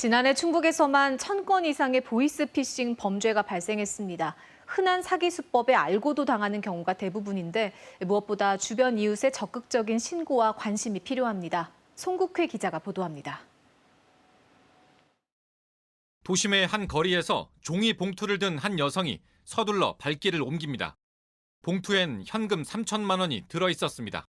지난해 충북에서만 천건 이상의 보이스피싱 범죄가 발생했습니다. 흔한 사기 수법에 알고도 당하는 경우가 대부분인데 무엇보다 주변 이웃의 적극적인 신고와 관심이 필요합니다. 송국회 기자가 보도합니다. 도심의 한 거리에서 종이 봉투를 든 한 여성이 서둘러 발길을 옮깁니다. 봉투엔 현금 3천만 원이 들어 있었습니다.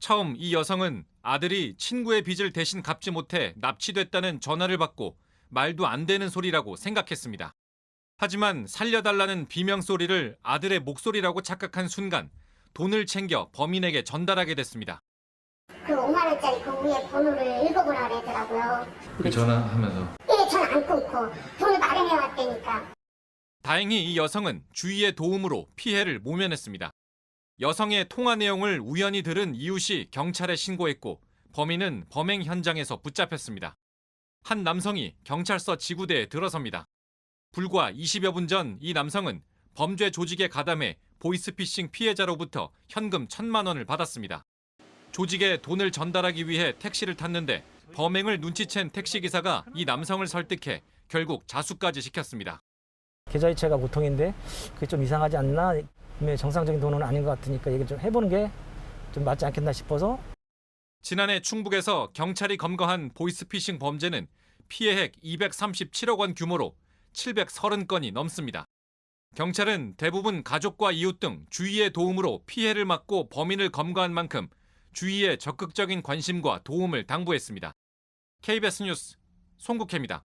처음 이 여성은 아들이 친구의 빚을 대신 갚지 못해 납치됐다는 전화를 받고 말도 안 되는 소리라고 생각했습니다. 하지만 살려달라는 비명 소리를 아들의 목소리라고 착각한 순간 돈을 챙겨 범인에게 전달하게 됐습니다. 그 5만 원짜리 그 위에 번호를 읽어보라 그러더라고요. 그 전화하면서 예, 전 안 끊고 돈을 마련해 왔다니까. 다행히 이 여성은 주위의 도움으로 피해를 모면했습니다. 여성의 통화 내용을 우연히 들은 이웃이 경찰에 신고했고 범인은 범행 현장에서 붙잡혔습니다. 한 남성이 경찰서 지구대에 들어섭니다. 불과 20여 분 전 이 남성은 범죄 조직에 가담해 보이스피싱 피해자로부터 현금 천만 원을 받았습니다. 조직에 돈을 전달하기 위해 택시를 탔는데 범행을 눈치챈 택시기사가 이 남성을 설득해 결국 자수까지 시켰습니다. 계좌이체가 보통인데 그게 좀 이상하지 않나? 정상적인 돈은 아닌 것 같으니까 얘기 좀 해보는 게 좀 맞지 않겠나 싶어서 지난해 충북에서 경찰이 검거한 보이스피싱 범죄는 피해액 237억 원 규모로 730건이 넘습니다. 경찰은 대부분 가족과 이웃 등 주위의 도움으로 피해를 막고 범인을 검거한 만큼 주위의 적극적인 관심과 도움을 당부했습니다. KBS 뉴스 송국혜입니다.